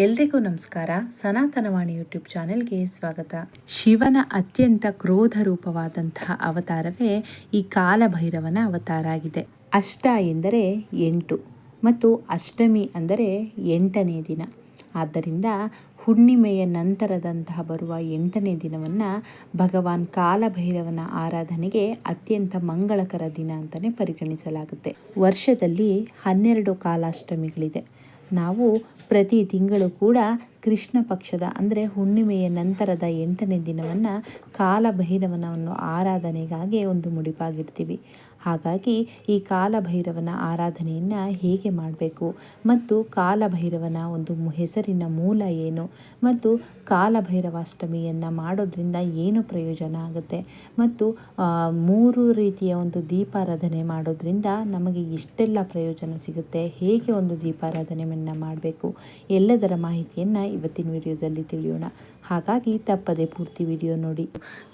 ಎಲ್ರಿಗೂ ನಮಸ್ಕಾರ. ಸನಾತನವಾಣಿ ಯೂಟ್ಯೂಬ್ ಚಾನೆಲ್ಗೆ ಸ್ವಾಗತ. ಶಿವನ ಅತ್ಯಂತ ಕ್ರೋಧ ರೂಪವಾದಂತಹ ಅವತಾರವೇ ಈ ಕಾಲಭೈರವನ ಅವತಾರ ಆಗಿದೆ. ಅಷ್ಟ ಎಂದರೆ ಎಂಟು ಮತ್ತು ಅಷ್ಟಮಿ ಅಂದರೆ ಎಂಟನೇ ದಿನ. ಆದ್ದರಿಂದ ಹುಣ್ಣಿಮೆಯ ನಂತರದಂತಹ ಬರುವ ಎಂಟನೇ ದಿನವನ್ನು ಭಗವಾನ್ ಕಾಲಭೈರವನ ಆರಾಧನೆಗೆ ಅತ್ಯಂತ ಮಂಗಳಕರ ದಿನ ಅಂತಲೇ ಪರಿಗಣಿಸಲಾಗುತ್ತೆ. ವರ್ಷದಲ್ಲಿ ಹನ್ನೆರಡು ಕಾಲಾಷ್ಟಮಿಗಳಿದೆ. ನಾವು ಪ್ರತಿ ತಿಂಗಳು ಕೂಡ ಕೃಷ್ಣ ಪಕ್ಷದ, ಅಂದರೆ ಹುಣ್ಣಿಮೆಯ ನಂತರದ ಎಂಟನೇ ದಿನವನ್ನು ಕಾಲಭೈರವನವನ್ನು ಆರಾಧನೆಗಾಗಿ ಒಂದು ಮುಡಿಪಾಗಿಡ್ತೀವಿ. ಹಾಗಾಗಿ ಈ ಕಾಲಭೈರವನ ಆರಾಧನೆಯನ್ನು ಹೇಗೆ ಮಾಡಬೇಕು ಮತ್ತು ಕಾಲಭೈರವನ ಒಂದು ಹೆಸರಿನ ಮೂಲ ಏನು ಮತ್ತು ಕಾಲಭೈರವಾಷ್ಟಮಿಯನ್ನು ಮಾಡೋದ್ರಿಂದ ಏನು ಪ್ರಯೋಜನ ಆಗುತ್ತೆ ಮತ್ತು ಮೂರು ರೀತಿಯ ಒಂದು ದೀಪಾರಾಧನೆ ಮಾಡೋದ್ರಿಂದ ನಮಗೆ ಎಷ್ಟೆಲ್ಲ ಪ್ರಯೋಜನ ಸಿಗುತ್ತೆ, ಹೇಗೆ ಒಂದು ದೀಪಾರಾಧನೆಯನ್ನು ಮಾಡಬೇಕು, ಎಲ್ಲದರ ಮಾಹಿತಿಯನ್ನು ಇವತ್ತಿನ ವಿಡಿಯೋದಲ್ಲಿ ತಿಳಿಯೋಣ. ಹಾಗಾಗಿ ತಪ್ಪದೆ ಪೂರ್ತಿ ವಿಡಿಯೋ ನೋಡಿ.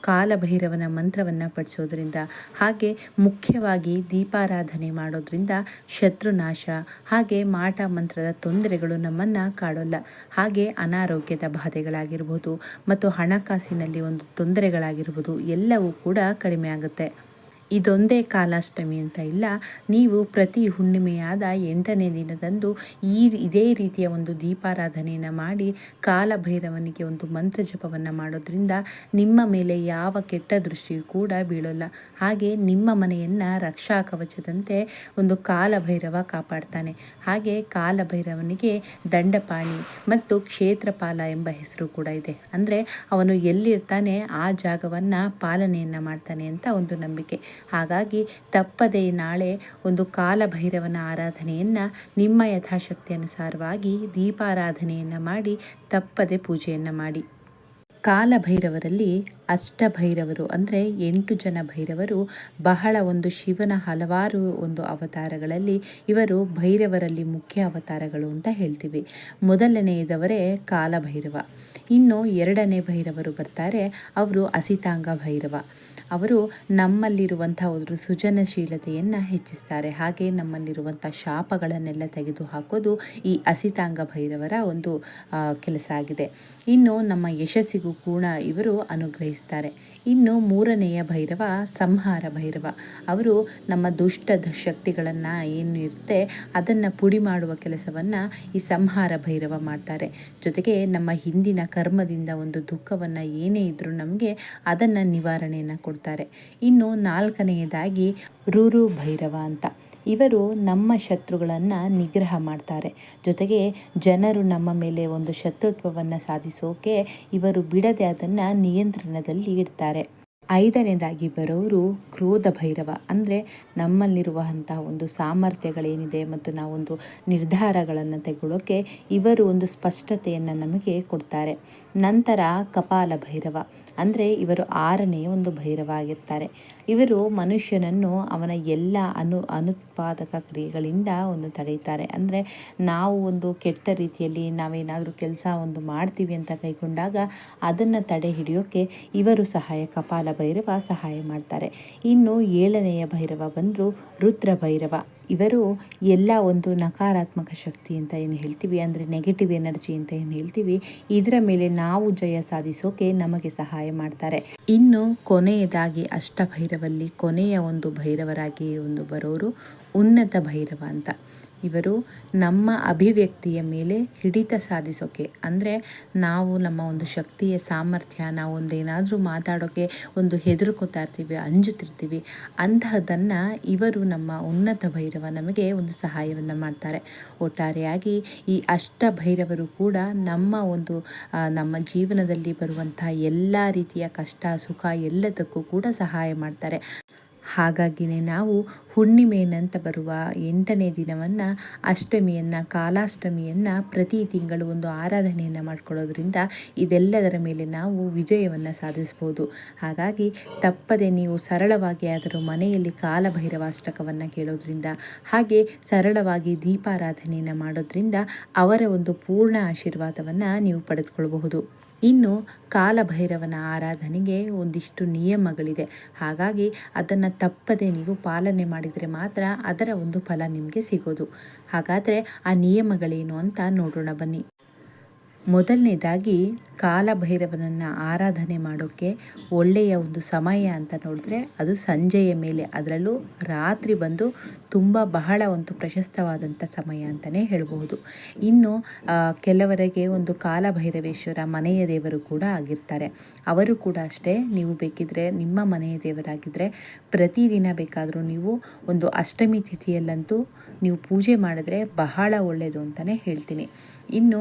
ಕಾಲಭೈರವನ ಮಂತ್ರವನ್ನು ಪಠಿಸೋದ್ರಿಂದ, ಹಾಗೆ ಮುಖ್ಯವಾಗಿ ದೀಪಾರಾಧನೆ ಮಾಡೋದ್ರಿಂದ ಶತ್ರುನಾಶ ಹಾಗೆ ಮಾಟ ಮಂತ್ರದ ತೊಂದರೆಗಳು ನಮ್ಮನ್ನು ಕಾಡೋಲ್ಲ. ಹಾಗೆ ಅನಾರೋಗ್ಯದ ಬಾಧೆಗಳಾಗಿರ್ಬೋದು, ಮತ್ತು ಹಣಕಾಸಿನಲ್ಲಿ ಒಂದು ತೊಂದರೆಗಳಾಗಿರ್ಬೋದು, ಎಲ್ಲವೂ ಕೂಡ ಕಡಿಮೆ ಆಗುತ್ತೆ. ಇದೊಂದೇ ಕಾಲಾಷ್ಟಮಿ ಅಂತ ಇಲ್ಲ. ನೀವು ಪ್ರತಿ ಹುಣ್ಣಿಮೆಯಾದ ಎಂಟನೇ ದಿನದಂದು ಈ ಇದೇ ರೀತಿಯ ಒಂದು ದೀಪಾರಾಧನೆಯನ್ನು ಮಾಡಿ ಕಾಲಭೈರವನಿಗೆ ಒಂದು ಮಂತ್ರ ಜಪವನ್ನು ಮಾಡೋದ್ರಿಂದ ನಿಮ್ಮ ಮೇಲೆ ಯಾವ ಕೆಟ್ಟ ದೃಷ್ಟಿಯೂ ಕೂಡ ಬೀಳೋಲ್ಲ. ಹಾಗೆ ನಿಮ್ಮ ಮನೆಯನ್ನು ರಕ್ಷಾ ಕವಚದಂತೆ ಒಂದು ಕಾಲಭೈರವ ಕಾಪಾಡ್ತಾನೆ. ಹಾಗೆ ಕಾಲಭೈರವನಿಗೆ ದಂಡಪಾಣಿ ಮತ್ತು ಕ್ಷೇತ್ರಪಾಲ ಎಂಬ ಹೆಸರು ಕೂಡ ಇದೆ. ಅಂದರೆ ಅವನು ಎಲ್ಲಿರ್ತಾನೆ ಆ ಜಾಗವನ್ನು ಪಾಲನೆಯನ್ನು ಮಾಡ್ತಾನೆ ಅಂತ ಒಂದು ನಂಬಿಕೆ. ಹಾಗಾಗಿ ತಪ್ಪದೆ ನಾಳೆ ಒಂದು ಕಾಲಭೈರವನ ಆರಾಧನೆಯನ್ನು ನಿಮ್ಮ ಯಥಾಶಕ್ತಿ ಅನುಸಾರವಾಗಿ ದೀಪಾರಾಧನೆಯನ್ನು ಮಾಡಿ ತಪ್ಪದೆ ಪೂಜೆಯನ್ನು ಮಾಡಿ. ಕಾಲಭೈರವರಲ್ಲಿ ಅಷ್ಟಭೈರವರು ಅಂದರೆ ಎಂಟು ಜನ ಭೈರವರು ಬಹಳ ಒಂದು ಶಿವನ ಹಲವಾರು ಒಂದು ಅವತಾರಗಳಲ್ಲಿ ಇವರು ಭೈರವರಲ್ಲಿ ಮುಖ್ಯ ಅವತಾರಗಳು ಅಂತ ಹೇಳ್ತೀವಿ. ಮೊದಲನೆಯದವರೇ ಕಾಲಭೈರವ. ಇನ್ನು ಎರಡನೇ ಭೈರವರು ಬರ್ತಾರೆ, ಅವರು ಅಸಿತಾಂಗ ಭೈರವ. ಅವರು ನಮ್ಮಲ್ಲಿರುವಂಥ ಒಂದು ಸೃಜನಶೀಲತೆಯನ್ನು ಹೆಚ್ಚಿಸ್ತಾರೆ. ಹಾಗೆ ನಮ್ಮಲ್ಲಿರುವಂಥ ಶಾಪಗಳನ್ನೆಲ್ಲ ತೆಗೆದು ಹಾಕೋದು ಈ ಅಸಿತಾಂಗ ಭೈರವರ ಒಂದು ಕೆಲಸ ಆಗಿದೆ. ಇನ್ನು ನಮ್ಮ ಯಶಸ್ಸಿಗೂ ಕೂಡ ಇವರು ಅನುಗ್ರಹಿಸ್ತಾರೆ. ಇನ್ನು ಮೂರನೆಯ ಭೈರವ, ಸಂಹಾರ ಭೈರವ. ಅವರು ನಮ್ಮ ದುಷ್ಟ ಶಕ್ತಿಗಳನ್ನು ಏನು ಇರುತ್ತೆ ಅದನ್ನು ಪುಡಿ ಮಾಡುವ ಕೆಲಸವನ್ನು ಈ ಸಂಹಾರ ಭೈರವ ಮಾಡ್ತಾರೆ. ಜೊತೆಗೆ ನಮ್ಮ ಹಿಂದಿನ ಕರ್ಮದಿಂದ ಒಂದು ದುಃಖವನ್ನು ಏನೇ ಇದ್ದರೂ ನಮಗೆ ಅದನ್ನು ನಿವಾರಣೆಯನ್ನು ಕೊಡ್ತಾರೆ. ಇನ್ನು ನಾಲ್ಕನೆಯದಾಗಿ ರುರು ಭೈರವ ಅಂತ. ಇವರು ನಮ್ಮ ಶತ್ರುಗಳನ್ನು ನಿಗ್ರಹ ಮಾಡ್ತಾರೆ. ಜೊತೆಗೆ ಜನರು ನಮ್ಮ ಮೇಲೆ ಒಂದು ಶತ್ರುತ್ವವನ್ನು ಸಾಧಿಸೋಕೆ ಇವರು ಬಿಡದೆ ಅದನ್ನು ನಿಯಂತ್ರಣದಲ್ಲಿ ಇಡ್ತಾರೆ. ಐದನೇದಾಗಿ ಬರೋರು ಕ್ರೋಧ ಭೈರವ. ಅಂದರೆ ನಮ್ಮಲ್ಲಿರುವಂತಹ ಒಂದು ಸಾಮರ್ಥ್ಯಗಳೇನಿದೆ ಮತ್ತು ನಾವೊಂದು ನಿರ್ಧಾರಗಳನ್ನು ತೆಗೊಳ್ಳೋಕೆ ಇವರು ಒಂದು ಸ್ಪಷ್ಟತೆಯನ್ನು ನಮಗೆ ಕೊಡ್ತಾರೆ. ನಂತರ ಕಪಾಲ ಭೈರವ. ಅಂದರೆ ಇವರು ಆರನೆಯ ಒಂದು ಭೈರವ ಆಗಿರ್ತಾರೆ ಇವರು ಮನುಷ್ಯನನ್ನು ಅವನ ಎಲ್ಲ ಅನು ಅನುತ್ಪಾದಕ ಕ್ರಿಯೆಗಳಿಂದ ಒಂದು ತಡೆಯುತ್ತಾರೆ. ಅಂದರೆ ನಾವು ಒಂದು ಕೆಟ್ಟ ರೀತಿಯಲ್ಲಿ ನಾವೇನಾದರೂ ಕೆಲಸ ಒಂದು ಮಾಡ್ತೀವಿ ಅಂತ ಕೈಗೊಂಡಾಗ ಅದನ್ನು ತಡೆ ಹಿಡಿಯೋಕ್ಕೆ ಇವರು ಸಹಾಯ, ಕಪಾಲ ಭೈರವ ಸಹಾಯ ಮಾಡ್ತಾರೆ. ಇನ್ನು ಏಳನೆಯ ಭೈರವ ಬಂದರು ರುದ್ರ ಭೈರವ. ಇವರು ಎಲ್ಲ ಒಂದು ನಕಾರಾತ್ಮಕ ಶಕ್ತಿ ಅಂತ ಏನು ಹೇಳ್ತೀವಿ, ಅಂದರೆ ನೆಗೆಟಿವ್ ಎನರ್ಜಿ ಅಂತ ಏನು ಹೇಳ್ತೀವಿ, ಇದರ ಮೇಲೆ ನಾವು ಜಯ ಸಾಧಿಸೋಕೆ ನಮಗೆ ಸಹಾಯ ಮಾಡ್ತಾರೆ. ಇನ್ನು ಕೊನೆಯದಾಗಿ ಅಷ್ಟಭೈರವಲ್ಲಿ ಕೊನೆಯ ಒಂದು ಭೈರವರಾಗಿ ಒಂದು ಬರೋರು ಉನ್ನತ ಭೈರವ ಅಂತ. ಇವರು ನಮ್ಮ ಅಭಿವ್ಯಕ್ತಿಯ ಮೇಲೆ ಹಿಡಿತ ಸಾಧಿಸೋಕೆ, ಅಂದರೆ ನಾವು ನಮ್ಮ ಒಂದು ಶಕ್ತಿಯ ಸಾಮರ್ಥ್ಯ, ನಾವು ಒಂದೇನಾದರೂ ಮಾತಾಡೋಕ್ಕೆ ಒಂದು ಹೆದರ್ಕೋತಾ ಇರ್ತೀವಿ, ಅಂಜುತ್ತಿರ್ತೀವಿ, ಅಂತಹದನ್ನು ಇವರು ನಮ್ಮ ಉನ್ನತ ಭೈರವ ನಮಗೆ ಒಂದು ಸಹಾಯವನ್ನು ಮಾಡ್ತಾರೆ. ಒಟ್ಟಾರೆಯಾಗಿ ಈ ಅಷ್ಟ ಭೈರವರು ಕೂಡ ನಮ್ಮ ಒಂದು ನಮ್ಮ ಜೀವನದಲ್ಲಿ ಬರುವಂತಹ ಎಲ್ಲ ರೀತಿಯ ಕಷ್ಟ, ಸುಖ ಎಲ್ಲದಕ್ಕೂ ಕೂಡ ಸಹಾಯ ಮಾಡ್ತಾರೆ. ಹಾಗಾಗಿನೇ ನಾವು ಹುಣ್ಣಿಮೆ ನಂತರ ಬರುವ ಎಂಟನೇ ದಿನವನ್ನು, ಅಷ್ಟಮಿಯನ್ನು, ಕಾಲಾಷ್ಟಮಿಯನ್ನು ಪ್ರತಿ ತಿಂಗಳು ಒಂದು ಆರಾಧನೆಯನ್ನು ಮಾಡ್ಕೊಳ್ಳೋದ್ರಿಂದ ಇದೆಲ್ಲದರ ಮೇಲೆ ನಾವು ವಿಜಯವನ್ನು ಸಾಧಿಸ್ಬೋದು. ಹಾಗಾಗಿ ತಪ್ಪದೆ ನೀವು ಸರಳವಾಗಿ ಆದರೂ ಮನೆಯಲ್ಲಿ ಕಾಲಭೈರವಾಷ್ಟಕವನ್ನು ಕೇಳೋದ್ರಿಂದ, ಹಾಗೆ ಸರಳವಾಗಿ ದೀಪಾರಾಧನೆಯನ್ನು ಮಾಡೋದ್ರಿಂದ ಅವರ ಒಂದು ಪೂರ್ಣ ಆಶೀರ್ವಾದವನ್ನು ನೀವು ಪಡೆದುಕೊಳ್ಳಬಹುದು ಇನ್ನು ಕಾಲಭೈರವನ ಆರಾಧನೆಗೆ ಒಂದಿಷ್ಟು ನಿಯಮಗಳಿದೆ. ಹಾಗಾಗಿ ಅದನ್ನು ತಪ್ಪದೆ ನೀವು ಪಾಲನೆ ಮಾಡಿದರೆ ಮಾತ್ರ ಅದರ ಒಂದು ಫಲ ನಿಮಗೆ ಸಿಗೋದು. ಹಾಗಾದರೆ ಆ ನಿಯಮಗಳೇನು ಅಂತ ನೋಡೋಣ ಬನ್ನಿ. ಮೊದಲನೇದಾಗಿ ಕಾಲಭೈರವನನ್ನು ಆರಾಧನೆ ಮಾಡೋಕ್ಕೆ ಒಳ್ಳೆಯ ಒಂದು ಸಮಯ ಅಂತ ನೋಡಿದ್ರೆ ಅದು ಸಂಜೆಯ ಮೇಲೆ. ಅದರಲ್ಲೂ ರಾತ್ರಿ ಬಂದು ತುಂಬ ಬಹಳ ಒಂದು ಪ್ರಶಸ್ತವಾದಂಥ ಸಮಯ ಅಂತಲೇ ಹೇಳಬಹುದು. ಇನ್ನು ಕೆಲವರಿಗೆ ಒಂದು ಕಾಲಭೈರವೇಶ್ವರ ಮನೆಯ ದೇವರು ಕೂಡ ಆಗಿರ್ತಾರೆ. ಅವರು ಕೂಡ ಅಷ್ಟೇ, ನೀವು ಬೇಕಿದ್ರೆ ನಿಮ್ಮ ಮನೆಯ ದೇವರಾಗಿದ್ದರೆ ಪ್ರತಿದಿನ ಬೇಕಾದರೂ ನೀವು ಒಂದು ಅಷ್ಟಮಿ ತಿಥಿಯಲ್ಲಂತೂ ನೀವು ಪೂಜೆ ಮಾಡಿದ್ರೆ ಬಹಳ ಒಳ್ಳೆಯದು ಅಂತಲೇ ಹೇಳ್ತೀನಿ. ಇನ್ನು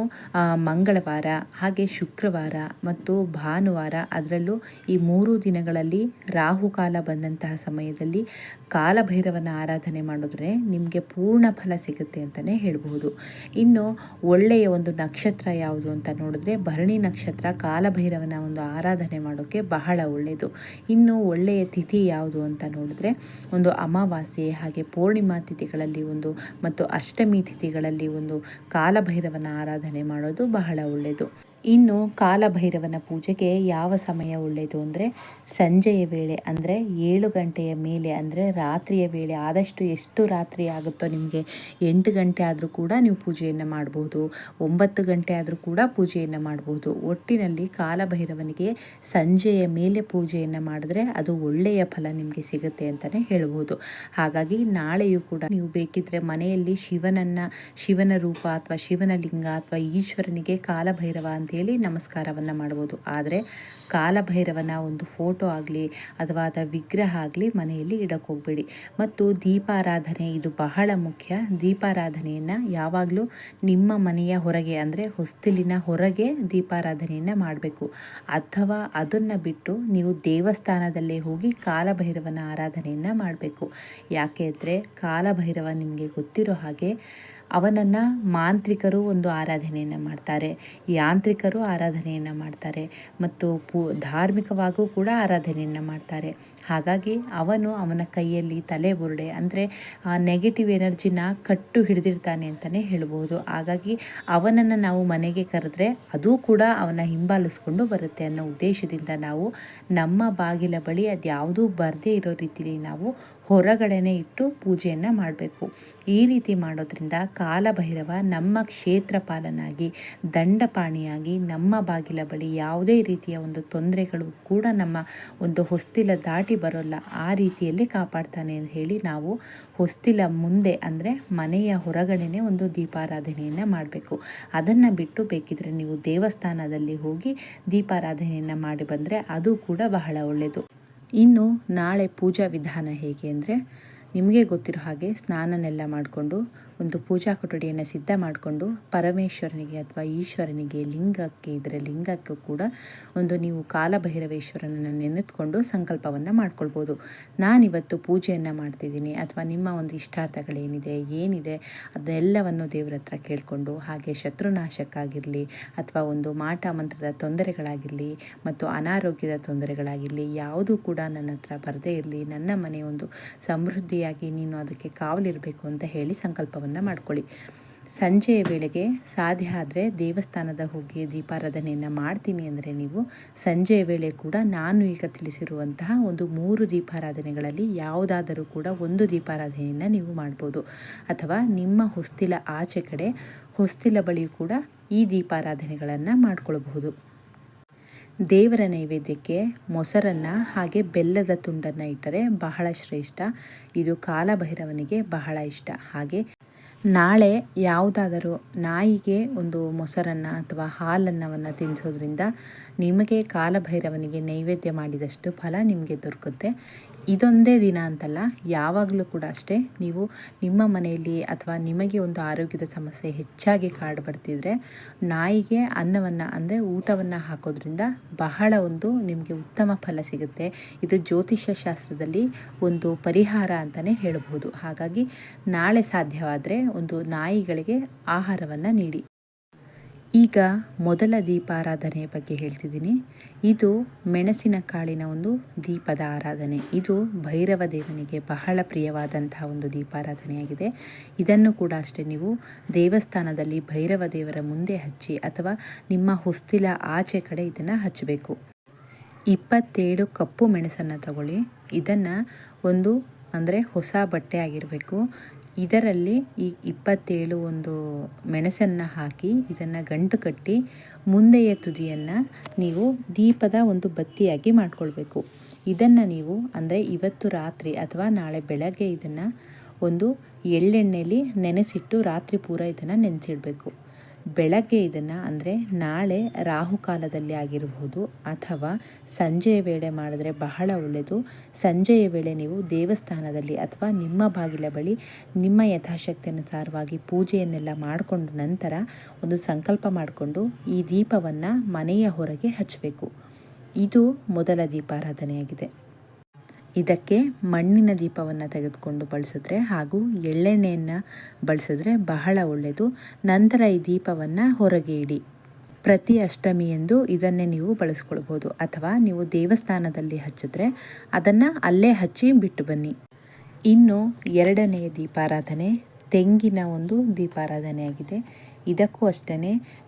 ಮಂಗಳವಾರ, ಹಾಗೆ ಶುಕ್ರವಾರ ಮತ್ತು ಭಾನುವಾರ ಅದರಲ್ಲೂ ಈ ಮೂರು ದಿನಗಳಲ್ಲಿ ರಾಹುಕಾಲ ಬಂದಂತಹ ಸಮಯದಲ್ಲಿ ಕಾಲಭೈರವನ ಆರಾಧನೆ ಮಾಡಿದ್ರೆ ನಿಮಗೆ ಪೂರ್ಣ ಫಲ ಸಿಗುತ್ತೆ ಅಂತಲೇ ಹೇಳಬಹುದು. ಇನ್ನು, ಒಳ್ಳೆಯ ಒಂದು ನಕ್ಷತ್ರ ಯಾವುದು ಅಂತ ನೋಡಿದ್ರೆ ಭರಣಿ ನಕ್ಷತ್ರ ಕಾಲಭೈರವನ ಒಂದು ಆರಾಧನೆ ಮಾಡೋಕ್ಕೆ ಬಹಳ ಒಳ್ಳೆಯದು ಇನ್ನು, ಒಳ್ಳೆಯ ತಿಥಿ ಯಾವುದು ಅಂತ ನೋಡಿದ್ರೆ ಒಂದು ಅಮಾವಾಸ್ಯೆ, ಹಾಗೆ ಪೂರ್ಣಿಮಾ ತಿಥಿಗಳಲ್ಲಿ ಒಂದು ಮತ್ತು ಅಷ್ಟಮಿ ತಿಥಿಗಳಲ್ಲಿ ಒಂದು ಕಾಲಭೈರವನ ಆರಾಧನೆ ಮಾಡೋದು ಬಹಳ ಒಳ್ಳೆಯದು ಇನ್ನು ಕಾಲಭೈರವನ ಪೂಜೆಗೆ ಯಾವ ಸಮಯ ಒಳ್ಳೆಯದು ಅಂದರೆ ಸಂಜೆಯ ವೇಳೆ ಅಂದರೆ ಏಳು ಗಂಟೆಯ ಮೇಲೆ ಅಂದರೆ ರಾತ್ರಿಯ ವೇಳೆ, ಆದಷ್ಟು ಎಷ್ಟು ರಾತ್ರಿ ಆಗುತ್ತೋ ನಿಮಗೆ ಎಂಟು ಗಂಟೆ ಆದರೂ ಕೂಡ ನೀವು ಪೂಜೆಯನ್ನು ಮಾಡಬಹುದು ಒಂಬತ್ತು ಗಂಟೆ ಆದರೂ ಕೂಡ ಪೂಜೆಯನ್ನು ಮಾಡಬಹುದು ಒಟ್ಟಿನಲ್ಲಿ ಕಾಲಭೈರವನಿಗೆ ಸಂಜೆಯ ಮೇಲೆ ಪೂಜೆಯನ್ನು ಮಾಡಿದ್ರೆ ಅದು ಒಳ್ಳೆಯ ಫಲ ನಿಮಗೆ ಸಿಗುತ್ತೆ ಅಂತಲೇ ಹೇಳ್ಬೋದು. ಹಾಗಾಗಿ ನಾಳೆಯೂ ಕೂಡ ನೀವು ಬೇಕಿದ್ರೆ ಮನೆಯಲ್ಲಿ ಶಿವನನ್ನು, ಶಿವನ ರೂಪ ಅಥವಾ ಶಿವನ ಲಿಂಗ ಅಥವಾ ಈಶ್ವರನಿಗೆ ಕಾಲಭೈರವ ಅಂತೇಳಿ ನಮಸ್ಕಾರವನ್ನು ಮಾಡ್ಬೋದು. ಆದರೆ ಕಾಲಭೈರವನ ಒಂದು ಫೋಟೋ ಆಗಲಿ ಅಥವಾ ಅದರ ವಿಗ್ರಹ ಆಗಲಿ ಮನೆಯಲ್ಲಿ ಇಡಕ್ಕೆ ಹೋಗಬೇಡಿ. ಮತ್ತು ದೀಪಾರಾಧನೆ ಇದು ಬಹಳ ಮುಖ್ಯ. ದೀಪಾರಾಧನೆಯನ್ನು ಯಾವಾಗಲೂ ನಿಮ್ಮ ಮನೆಯ ಹೊರಗೆ ಅಂದರೆ ಹೊಸ್ತಿಲಿನ ಹೊರಗೆ ದೀಪಾರಾಧನೆಯನ್ನು ಮಾಡಬೇಕು. ಅಥವಾ ಅದನ್ನು ಬಿಟ್ಟು ನೀವು ದೇವಸ್ಥಾನದಲ್ಲೇ ಹೋಗಿ ಕಾಲಭೈರವನ ಆರಾಧನೆಯನ್ನು ಮಾಡಬೇಕು. ಯಾಕೆ ಅಂದರೆ ಕಾಲಭೈರವ ನಿಮಗೆ ಗೊತ್ತಿರೋ ಹಾಗೆ ಅವನನ್ನು ಮಾಂತ್ರಿಕರು ಒಂದು ಆರಾಧನೆಯನ್ನು ಮಾಡ್ತಾರೆ. ಯಾಂತ್ರಿಕರು ಆರಾಧನೆಯನ್ನು ಮಾಡ್ತಾರೆ ಮತ್ತು ಪೂ, ಧಾರ್ಮಿಕವಾಗೂ ಕೂಡ ಆರಾಧನೆಯನ್ನು ಮಾಡ್ತಾರೆ. ಹಾಗಾಗಿ ಅವನು ಅವನ ಕೈಯಲ್ಲಿ ತಲೆ ಬುರುಡೆ ಅಂದರೆ ಆ ನೆಗೆಟಿವ್ ಎನರ್ಜಿನ ಕಟ್ಟು ಹಿಡಿದಿರ್ತಾನೆ ಅಂತಲೇ ಹೇಳ್ಬೋದು. ಹಾಗಾಗಿ ಅವನನ್ನು ನಾವು ಮನೆಗೆ ಕರೆದ್ರೆ ಅದು ಕೂಡ ಅವನ ಹಿಂಬಾಲಿಸ್ಕೊಂಡು ಬರುತ್ತೆ ಅನ್ನೋ ಉದ್ದೇಶದಿಂದ ನಾವು ನಮ್ಮ ಬಾಗಿಲ ಬಳಿ ಅದ್ಯಾವುದೂ ಬರದೇ ಇರೋ ರೀತಿಯಲ್ಲಿ ನಾವು ಹೊರಗಡೆನೆ ಇಟ್ಟು ಪೂಜೆಯನ್ನು ಮಾಡಬೇಕು. ಈ ರೀತಿ ಮಾಡೋದ್ರಿಂದ ಕಾಲಭೈರವ ನಮ್ಮ ಕ್ಷೇತ್ರಪಾಲನಾಗಿ, ದಂಡಪಾಣಿಯಾಗಿ, ನಮ್ಮ ಬಾಗಿಲ ಬಳಿ ಯಾವುದೇ ರೀತಿಯ ಒಂದು ತೊಂದರೆಗಳು ಕೂಡ ನಮ್ಮ ಒಂದು ಹೊಸ್ತಿಲ ದಾಟಿ ಬರೋಲ್ಲ. ಆ ರೀತಿಯಲ್ಲಿ ಕಾಪಾಡ್ತಾನೆ ಅಂತ ಹೇಳಿ ನಾವು ಹೊಸ್ತಿಲ ಮುಂದೆ ಅಂದರೆ ಮನೆಯ ಹೊರಗಡೆನೆ ಒಂದು ದೀಪಾರಾಧನೆಯನ್ನು ಮಾಡಬೇಕು. ಅದನ್ನು ಬಿಟ್ಟು ಬೇಕಿದ್ರೆ ನೀವು ದೇವಸ್ಥಾನದಲ್ಲಿ ಹೋಗಿ ದೀಪಾರಾಧನೆಯನ್ನು ಮಾಡಿ ಬಂದರೆ ಅದು ಕೂಡ ಬಹಳ ಒಳ್ಳೆಯದು ಇನ್ನು ನಾಳೆ ಪೂಜಾ ವಿಧಾನ ಹೇಗೆ ಅಂದರೆ ನಿಮಗೆ ಗೊತ್ತಿರೋ ಹಾಗೆ ಸ್ನಾನನೆಲ್ಲ ಮಾಡಿಕೊಂಡು ಒಂದು ಪೂಜಾ ಕೊಠಡಿಯನ್ನು ಸಿದ್ಧ ಮಾಡಿಕೊಂಡು ಪರಮೇಶ್ವರನಿಗೆ ಅಥವಾ ಈಶ್ವರನಿಗೆ ಲಿಂಗಕ್ಕೆ, ಇದರ ಲಿಂಗಕ್ಕೂ ಕೂಡ ಒಂದು ನೀವು ಕಾಲಭೈರವೇಶ್ವರನನ್ನು ನೆನೆದುಕೊಂಡು ಸಂಕಲ್ಪವನ್ನು ಮಾಡ್ಕೊಳ್ಬೋದು. ನಾನಿವತ್ತು ಪೂಜೆಯನ್ನು ಮಾಡ್ತಿದ್ದೀನಿ. ಅಥವಾ ನಿಮ್ಮ ಒಂದು ಇಷ್ಟಾರ್ಥಗಳೇನಿದೆ, ಏನಿದೆ, ಅದೆಲ್ಲವನ್ನು ದೇವರ ಹತ್ರ ಕೇಳಿಕೊಂಡು ಹಾಗೆ ಶತ್ರುನಾಶಕ್ಕಾಗಿರಲಿ ಅಥವಾ ಒಂದು ಮಾಟ ಮಂತ್ರದ ತೊಂದರೆಗಳಾಗಿರಲಿ ಮತ್ತು ಅನಾರೋಗ್ಯದ ತೊಂದರೆಗಳಾಗಿರಲಿ, ಯಾವುದೂ ಕೂಡ ನನ್ನ ಹತ್ರ ಬರದೇ ಇರಲಿ. ನನ್ನ ಮನೆ ಒಂದು ಸಮೃದ್ಧಿಯಾಗಿ ನೀನು ಅದಕ್ಕೆ ಕಾವಲಿರಬೇಕು ಅಂತ ಹೇಳಿ ಸಂಕಲ್ಪವನ್ನು ಮಾಡ್ಕೊಳ್ಳಿ. ಸಂಜೆಯ ವೇಳೆಗೆ ಸಾಧ್ಯ ಆದರೆ ದೇವಸ್ಥಾನದ ಹೋಗಿ ದೀಪಾರಾಧನೆಯನ್ನು ಮಾಡ್ತೀನಿ ಅಂದರೆ ನೀವು ಸಂಜೆಯ ವೇಳೆ ಕೂಡ ನಾನು ಈಗ ತಿಳಿಸಿರುವಂತಹ ಒಂದು ಮೂರು ದೀಪಾರಾಧನೆಗಳಲ್ಲಿ ಯಾವುದಾದರೂ ಕೂಡ ಒಂದು ದೀಪಾರಾಧನೆಯನ್ನು ನೀವು ಮಾಡ್ಬೋದು. ಅಥವಾ ನಿಮ್ಮ ಹೊಸ್ತಿಲ ಆಚೆ ಕಡೆ ಹೊಸ್ತಿಲ ಬಳಿ ಕೂಡ ಈ ದೀಪಾರಾಧನೆಗಳನ್ನು ಮಾಡ್ಕೊಳ್ಬಹುದು. ದೇವರ ನೈವೇದ್ಯಕ್ಕೆ ಮೊಸರನ್ನು ಹಾಗೆ ಬೆಲ್ಲದ ತುಂಡನ್ನು ಇಟ್ಟರೆ ಬಹಳ ಶ್ರೇಷ್ಠ. ಇದು ಕಾಲಭೈರವನಿಗೆ ಬಹಳ ಇಷ್ಟ. ಹಾಗೆ ನಾಳೆ ಯಾವುದಾದರೂ ನಾಯಿಗೆ ಒಂದು ಮೊಸರನ್ನು ಅಥವಾ ಹಾಲನ್ನವನ್ನು ತಿನ್ನಿಸೋದ್ರಿಂದ ನಿಮಗೆ ಕಾಲಭೈರವನಿಗೆ ನೈವೇದ್ಯ ಮಾಡಿದಷ್ಟು ಫಲ ನಿಮಗೆ ದೊರಕುತ್ತೆ. ಇದೊಂದೇ ದಿನ ಅಂತಲ್ಲ, ಯಾವಾಗಲೂ ಕೂಡ ಅಷ್ಟೇ. ನೀವು ನಿಮ್ಮ ಮನೆಯಲ್ಲಿ ಅಥವಾ ನಿಮಗೆ ಒಂದು ಆರೋಗ್ಯದ ಸಮಸ್ಯೆ ಹೆಚ್ಚಾಗಿ ಕಾಡು ಬರ್ತಿದ್ರೆ ನಾಯಿಗೆ ಅನ್ನವನ್ನು ಅಂದರೆ ಊಟವನ್ನು ಹಾಕೋದ್ರಿಂದ ಬಹಳ ಒಂದು ನಿಮಗೆ ಉತ್ತಮ ಫಲ ಸಿಗುತ್ತೆ. ಇದು ಜ್ಯೋತಿಷ್ಯ ಶಾಸ್ತ್ರದಲ್ಲಿ ಒಂದು ಪರಿಹಾರ ಅಂತಲೇ ಹೇಳಬಹುದು. ಹಾಗಾಗಿ ನಾಳೆ ಸಾಧ್ಯವಾದರೆ ಒಂದು ನಾಯಿಗಳಿಗೆ ಆಹಾರವನ್ನು ನೀಡಿ. ಈಗ ಮೊದಲ ದೀಪಾರಾಧನೆಯ ಬಗ್ಗೆ ಹೇಳ್ತಿದ್ದೀನಿ. ಇದು ಮೆಣಸಿನ ಕಾಳಿನ ಒಂದು ದೀಪದ ಆರಾಧನೆ. ಇದು ಭೈರವ ದೇವನಿಗೆ ಬಹಳ ಪ್ರಿಯವಾದಂತಹ ಒಂದು ದೀಪಾರಾಧನೆಯಾಗಿದೆ. ಇದನ್ನು ಕೂಡ ಅಷ್ಟೇ ನೀವು ದೇವಸ್ಥಾನದಲ್ಲಿ ಭೈರವ ದೇವರ ಮುಂದೆ ಹಚ್ಚಿ ಅಥವಾ ನಿಮ್ಮ ಹೊಸ್ತಿಲ ಆಚೆ ಕಡೆ ಇದನ್ನು ಹಚ್ಚಬೇಕು. ಇಪ್ಪತ್ತೇಳು ಕಪ್ಪು ಮೆಣಸನ್ನು ತಗೊಳ್ಳಿ. ಇದನ್ನು ಒಂದು ಅಂದರೆ ಹೊಸ ಬಟ್ಟೆ ಆಗಿರಬೇಕು. ಇದರಲ್ಲಿ ಈ ಇಪ್ಪತ್ತೇಳು ಒಂದು ಮೆಣಸನ್ನು ಹಾಕಿ ಇದನ್ನು ಗಂಟು ಕಟ್ಟಿ ಮುಂದೆಯ ತುದಿಯನ್ನು ನೀವು ದೀಪದ ಒಂದು ಬತ್ತಿಯಾಗಿ ಮಾಡಿಕೊಳ್ಬೇಕು. ಇದನ್ನು ನೀವು ಅಂದರೆ ಇವತ್ತು ರಾತ್ರಿ ಅಥವಾ ನಾಳೆ ಬೆಳಗ್ಗೆ ಇದನ್ನು ಒಂದು ಎಳ್ಳೆಣ್ಣೆಯಲ್ಲಿ ನೆನೆಸಿಟ್ಟು ರಾತ್ರಿ ಪೂರ ಇದನ್ನು ನೆನೆಸಿಡಬೇಕು. ಬೆಳಗ್ಗೆ ಇದನ್ನು ಅಂದರೆ ನಾಳೆ ರಾಹುಕಾಲದಲ್ಲಿ ಆಗಿರಬಹುದು ಅಥವಾ ಸಂಜೆಯ ವೇಳೆ ಮಾಡಿದ್ರೆ ಬಹಳ ಒಳ್ಳೆಯದು ಸಂಜೆಯ ವೇಳೆ ನೀವು ದೇವಸ್ಥಾನದಲ್ಲಿ ಅಥವಾ ನಿಮ್ಮ ಬಾಗಿಲ ಬಳಿ ನಿಮ್ಮ ಯಥಾಶಕ್ತಿ ಅನುಸಾರವಾಗಿ ಪೂಜೆಯನ್ನೆಲ್ಲ ಮಾಡಿಕೊಂಡ ನಂತರ ಒಂದು ಸಂಕಲ್ಪ ಮಾಡಿಕೊಂಡು ಈ ದೀಪವನ್ನು ಮನೆಯ ಹೊರಗೆ ಹಚ್ಚಬೇಕು ಇದು ಮೊದಲ ದೀಪಾರಾಧನೆಯಾಗಿದೆ. ಇದಕ್ಕೆ ಮಣ್ಣಿನ ದೀಪವನ್ನು ತೆಗೆದುಕೊಂಡು ಬಳಸಿದ್ರೆ ಹಾಗೂ ಎಳ್ಳೆಣ್ಣೆಯನ್ನು ಬಳಸಿದ್ರೆ ಬಹಳ ಒಳ್ಳೆಯದು ನಂತರ ಈ ದೀಪವನ್ನು ಹೊರಗೆ ಇಡಿ. ಪ್ರತಿ ಅಷ್ಟಮಿಯಂದು ಇದನ್ನೇ ನೀವು ಬಳಸ್ಕೊಳ್ಬೋದು. ಅಥವಾ ನೀವು ದೇವಸ್ಥಾನದಲ್ಲಿ ಹಚ್ಚಿದ್ರೆ ಅದನ್ನು ಅಲ್ಲೇ ಹಚ್ಚಿ ಬಿಟ್ಟು ಬನ್ನಿ. ಇನ್ನು ಎರಡನೆಯ ದೀಪಾರಾಧನೆ ತೆಂಗಿನ ಒಂದು ದೀಪಾರಾಧನೆಯಾಗಿದೆ. ಇದಕ್ಕೂ ಅಷ್ಟೇ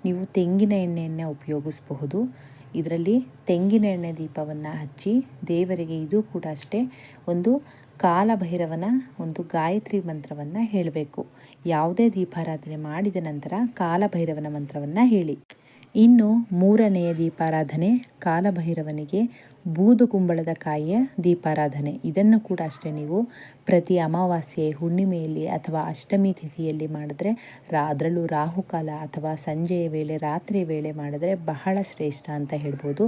ನೀವು ತೆಂಗಿನ ಎಣ್ಣೆಯನ್ನು ಉಪಯೋಗಿಸಬಹುದು. ಇದರಲ್ಲಿ ತೆಂಗಿನ ಎಣ್ಣೆ ದೀಪವನ್ನು ಹಚ್ಚಿ ದೇವರಿಗೆ ಇದು ಕೂಡ ಅಷ್ಟೇ ಒಂದು ಕಾಲಭೈರವನ ಒಂದು ಗಾಯತ್ರಿ ಮಂತ್ರವನ್ನು ಹೇಳಬೇಕು. ಯಾವುದೇ ದೀಪಾರಾಧನೆ ಮಾಡಿದ ನಂತರ ಕಾಲಭೈರವನ ಮಂತ್ರವನ್ನು ಹೇಳಿ. ಇನ್ನು ಮೂರನೆಯ ದೀಪಾರಾಧನೆ ಕಾಲಭೈರವನಿಗೆ ಬೂದು ಕುಂಬಳದ ಕಾಯಿಯ ದೀಪಾರಾಧನೆ. ಇದನ್ನು ಕೂಡ ಅಷ್ಟೇ ನೀವು ಪ್ರತಿ ಅಮಾವಾಸ್ಯೆ, ಹುಣ್ಣಿಮೆಯಲ್ಲಿ ಅಥವಾ ಅಷ್ಟಮಿ ತಿಥಿಯಲ್ಲಿ ಮಾಡಿದ್ರೆ, ರಾ ಅದರಲ್ಲೂ ರಾಹುಕಾಲ ಅಥವಾ ಸಂಜೆಯ ವೇಳೆ ರಾತ್ರಿ ವೇಳೆ ಮಾಡಿದ್ರೆ ಬಹಳ ಶ್ರೇಷ್ಠ ಅಂತ ಹೇಳ್ಬೋದು.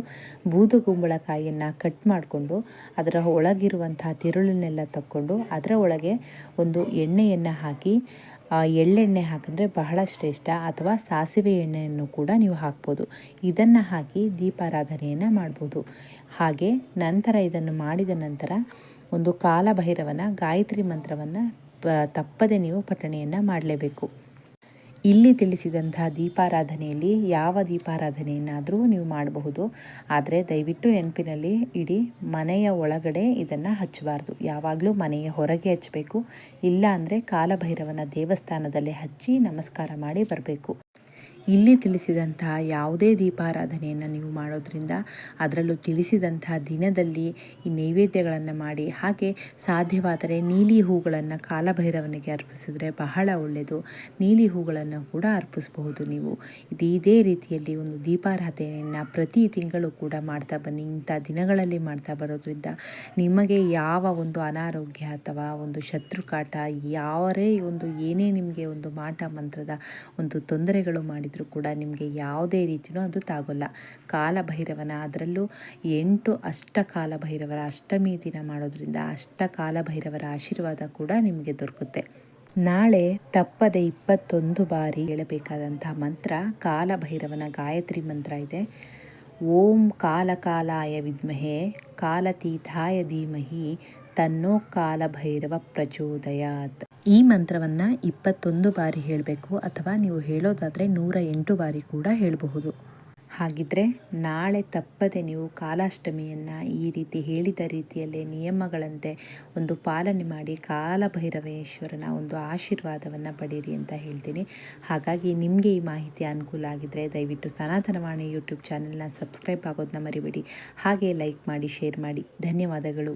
ಬೂದು ಕುಂಬಳಕಾಯಿಯನ್ನು ಕಟ್ ಮಾಡಿಕೊಂಡು, ಅದರ ಒಳಗಿರುವಂತಹ ತಿರುಳನ್ನೆಲ್ಲ ತಕ್ಕೊಂಡು, ಅದರ ಒಳಗೆ ಒಂದು ಎಣ್ಣೆಯನ್ನು ಹಾಕಿ ಎಳ್ಳೆಣ್ಣೆ ಹಾಕಿದ್ರೆ ಬಹಳ ಶ್ರೇಷ್ಠ ಅಥವಾ ಸಾಸಿವೆ ಎಣ್ಣೆಯನ್ನು ಕೂಡ ನೀವು ಹಾಕ್ಬೋದು. ಇದನ್ನು ಹಾಕಿ ದೀಪಾರಾಧನೆಯನ್ನು ಮಾಡ್ಬೋದು. ಹಾಗೆ ನಂತರ ಇದನ್ನು ಮಾಡಿದ ನಂತರ ಒಂದು ಕಾಲಭೈರವನ ಗಾಯತ್ರಿ ಮಂತ್ರವನ್ನು ತಪ್ಪದೆ ನೀವು ಪಠಣೆಯನ್ನು ಮಾಡಲೇಬೇಕು. ಇಲ್ಲಿ ತಿಳಿಸಿದಂಥ ದೀಪಾರಾಧನೆಯಲ್ಲಿ ಯಾವ ದೀಪಾರಾಧನೆಯನ್ನಾದರೂ ನೀವು ಮಾಡಬಹುದು. ಆದರೆ ದಯವಿಟ್ಟು ನೆನಪಿನಲ್ಲಿ ಇಡೀ, ಮನೆಯ ಒಳಗಡೆ ಇದನ್ನು ಹಚ್ಚಬಾರ್ದು. ಯಾವಾಗಲೂ ಮನೆಯ ಹೊರಗೆ ಹಚ್ಚಬೇಕು. ಇಲ್ಲ ಅಂದರೆ ಕಾಲಭೈರವನ ದೇವಸ್ಥಾನದಲ್ಲಿ ಹಚ್ಚಿ ನಮಸ್ಕಾರ ಮಾಡಿ ಬರಬೇಕು. ಇಲ್ಲಿ ತಿಳಿಸಿದಂತಹ ಯಾವುದೇ ದೀಪಾರಾಧನೆಯನ್ನು ನೀವು ಮಾಡೋದ್ರಿಂದ ಅದರಲ್ಲೂ ತಿಳಿಸಿದಂತಹ ದಿನದಲ್ಲಿ ಈ ನೈವೇದ್ಯಗಳನ್ನು ಮಾಡಿ, ಹಾಗೆ ಸಾಧ್ಯವಾದರೆ ನೀಲಿ ಹೂಗಳನ್ನು ಕಾಲಭೈರವನಿಗೆ ಅರ್ಪಿಸಿದ್ರೆ ಬಹಳ ಒಳ್ಳೆಯದು. ನೀಲಿ ಹೂಗಳನ್ನು ಕೂಡ ಅರ್ಪಿಸಬಹುದು ನೀವು. ಇದು ಇದೇ ರೀತಿಯಲ್ಲಿ ಒಂದು ದೀಪಾರಾಧನೆಯನ್ನು ಪ್ರತಿ ತಿಂಗಳು ಕೂಡ ಮಾಡ್ತಾ ಬನ್ನಿ, ಇಂಥ ದಿನಗಳಲ್ಲಿ ಮಾಡ್ತಾ ಬರೋದ್ರಿಂದ ನಿಮಗೆ ಯಾವ ಒಂದು ಅನಾರೋಗ್ಯ ಅಥವಾ ಒಂದು ಶತ್ರುಕಾಟ ಯಾವರೇ ಒಂದು ಏನೇ ನಿಮಗೆ ಒಂದು ಮಾಟ, ಮಂತ್ರದ ಒಂದು ತೊಂದರೆಗಳು ಮಾಡಿ ಮಾಡಿದರೂ ಕೂಡ ನಿಮಗೆ ಯಾವುದೇ ರೀತಿಯೂ ಅದು ತಾಗೋಲ್ಲ. ಕಾಲಭೈರವನ, ಅದರಲ್ಲೂ ಎಂಟು ಅಷ್ಟ ಕಾಲಭೈರವರ ಅಷ್ಟಮಿ ದಿನ ಮಾಡೋದ್ರಿಂದ ಅಷ್ಟ ಕಾಲಭೈರವರ ಆಶೀರ್ವಾದ ಕೂಡ ನಿಮಗೆ ದೊರಕುತ್ತೆ. ನಾಳೆ ತಪ್ಪದೆ ಇಪ್ಪತ್ತೊಂದು ಬಾರಿ ಹೇಳಬೇಕಾದಂತಹ ಮಂತ್ರ, ಕಾಲಭೈರವನ ಗಾಯತ್ರಿ ಮಂತ್ರ ಇದೆ. ಓಂ ಕಾಲಕಾಲಾಯ ವಿದ್ಮಹೆ, ಕಾಲತೀಥಾಯ ಧೀಮಹಿ, ತನ್ನೋ ಕಾಲಭೈರವ ಪ್ರಚೋದಯಾತ್. ಈ ಮಂತ್ರವನ್ನು ಇಪ್ಪತ್ತೊಂದು ಬಾರಿ ಹೇಳಬೇಕು ಅಥವಾ ನೀವು ಹೇಳೋದಾದರೆ ನೂರ ಎಂಟು ಬಾರಿ ಕೂಡ ಹೇಳಬಹುದು. ಹಾಗಿದ್ರೆ ನಾಳೆ ತಪ್ಪದೆ ನೀವು ಕಾಲಾಷ್ಟಮಿಯನ್ನು ಈ ರೀತಿ ಹೇಳಿದ ರೀತಿಯಲ್ಲೇ ನಿಯಮಗಳಂತೆ ಒಂದು ಪಾಲನೆ ಮಾಡಿ ಕಾಲಭೈರವೇಶ್ವರನ ಒಂದು ಆಶೀರ್ವಾದವನ್ನು ಪಡೀರಿ ಅಂತ ಹೇಳ್ತೀನಿ. ಹಾಗಾಗಿ ನಿಮಗೆ ಈ ಮಾಹಿತಿ ಅನುಕೂಲ ಆಗಿದ್ದರೆ ದಯವಿಟ್ಟು ಸನಾತನವಾಣಿ ಯೂಟ್ಯೂಬ್ ಚಾನೆಲ್ನ ಸಬ್ಸ್ಕ್ರೈಬ್ ಆಗೋದನ್ನ ಮರಿಬೇಡಿ. ಹಾಗೆ ಲೈಕ್ ಮಾಡಿ, ಶೇರ್ ಮಾಡಿ. ಧನ್ಯವಾದಗಳು.